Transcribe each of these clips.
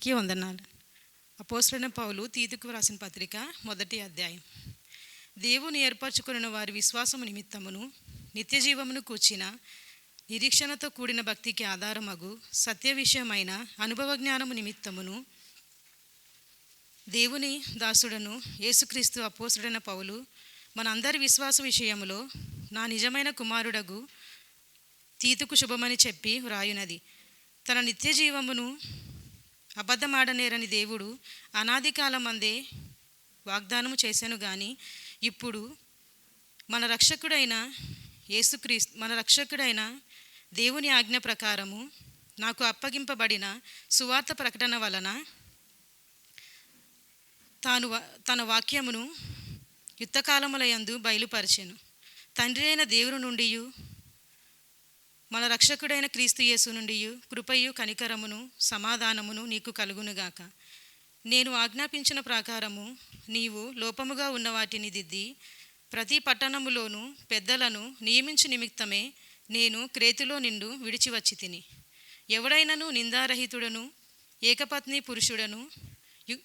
అందరికీ వందనాలు. అపోసరణ పౌలు తీతుకు వ్రాసిన పత్రిక మొదటి అధ్యాయం. దేవుని ఏర్పరచుకున్న వారి విశ్వాసము నిమిత్తమును నిత్య జీవమును కూర్చిన నిరీక్షణతో కూడిన భక్తికి ఆధారమగు సత్య విషయమైన అనుభవ జ్ఞానము నిమిత్తమును దేవుని దాసుడను యేసుక్రీస్తు అపోసుడైన పౌలు మనందరి విశ్వాస విషయములో నా నిజమైన కుమారుడగు తీతుకు శుభమని చెప్పి వ్రాయునది. తన నిత్య జీవమును అబద్ధమాడనేరని దేవుడు అనాది కాలమందే వాగ్దానము చేశాను కానీ ఇప్పుడు మన రక్షకుడైన యేసుక్రీస్తు మన రక్షకుడైన దేవుని ఆజ్ఞ ప్రకారము నాకు అప్పగింపబడిన సువార్త ప్రకటన వలన తాను వా- తన వాక్యమును యుద్ధకాలములయందు బయలుపరిచెను. తండ్రి అయిన దేవుని నుండి మన రక్షకుడైన క్రీస్తు యేసు నుండి కృపయు కనికరమును సమాధానమును నీకు కలుగునుగాక నేను ఆజ్ఞాపించిన ప్రకారము నీవు లోపముగా ఉన్న వాటిని దిద్ది ప్రతి పట్టణములోనూ పెద్దలను నియమించు నిమిత్తమే నేను క్రేతిలో నిండు విడిచి వచ్చి తిని ఎవడైనను నిందారహితుడను ఏకపత్ని పురుషుడను యు-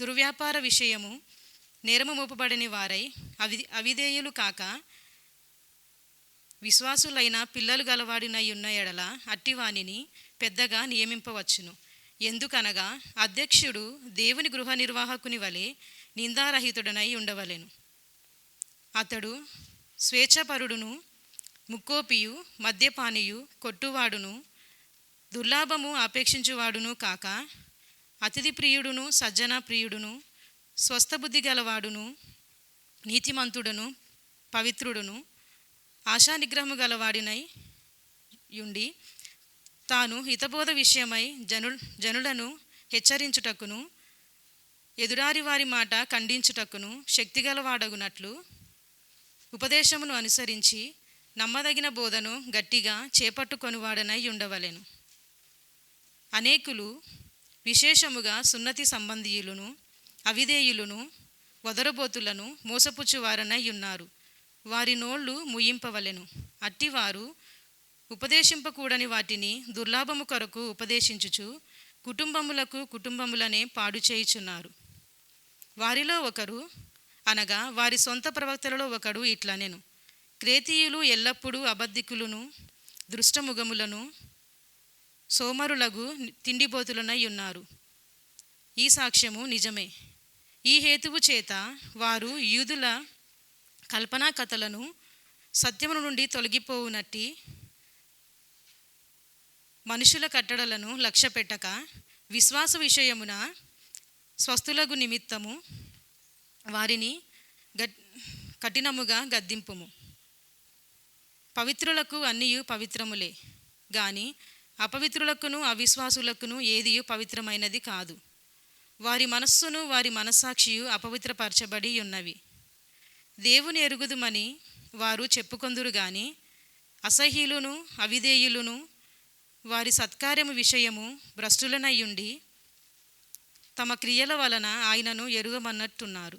దుర్వ్యాపార విషయము నేరము మోపబడని వారై అవి అవిధేయులు కాక విశ్వాసులైన పిల్లలు గలవాడినై ఉన్న ఎడల అట్టివానిని పెద్దగా నియమింపవచ్చును. ఎందుకనగా అధ్యక్షుడు దేవుని గృహ నిర్వాహకుని వలె నిందారహితుడనై ఉండవలెను. అతడు స్వేచ్ఛపరుడును ముక్కోపియు మద్యపానియు కొట్టువాడును దుర్లాభము అపేక్షించువాడును కాక అతిథి ప్రియుడును సజ్జన ప్రియుడును స్వస్థబుద్ధి గలవాడును నీతిమంతుడును పవిత్రుడును ఆశా నిగ్రహము గలవాడినై యుండి తాను హితబోధ విషయమై జను జనులను హెచ్చరించుటకును ఎదురారి వారి మాట ఖండించుటకును శక్తిగలవాడగునట్లు ఉపదేశమును అనుసరించి నమ్మదగిన బోధను గట్టిగా చేపట్టుకొనివాడనై ఉండవలెను అనేకులు విశేషముగా సున్నతి సంబంధీయులను అవిధేయులను వదరబోతులను మోసపుచ్చువారనై ఉన్నారు వారి నోళ్ళు ముయింపవలెను. అట్టివారు ఉపదేశింపకూడని వాటిని దుర్లాభము కొరకు ఉపదేశించుచు కుటుంబములకు కుటుంబములనే పాడు చేయుచున్నారు. వారిలో ఒకరు అనగా వారి సొంత ప్రవక్తలలో ఒకడు ఇట్లనెను. క్రేతీయులు ఎల్లప్పుడూ అబద్ధికులను దృష్టముఖములను సోమరులగు తిండిబోతులనై ఉన్నారు. ఈ సాక్ష్యము నిజమే. ఈ హేతువు చేత వారు యూదుల కల్పనా కథలను సత్యము నుండి తొలగిపోవునట్టి మనుషుల కట్టడలను లక్ష్య పెట్టక విశ్వాస విషయమున స్వస్థులకు నిమిత్తము వారిని గట్ కఠినముగా గద్దింపుము. పవిత్రులకు అన్నియు పవిత్రములే గాని అపవిత్రులకును అవిశ్వాసులకును ఏదియు పవిత్రమైనది కాదు. వారి మనస్సును వారి మనస్సాక్షియు అపవిత్రపరచబడి ఉన్నవి దేవుని ఎరుగుదుమని వారు చెప్పుకొందురు గాని అసహ్యులును అవిధేయులును వారి సత్కార్యము విషయము భ్రష్టులనయ్యుండి తమ క్రియల వలన ఆయనను ఎరుగమన్నట్టున్నారు.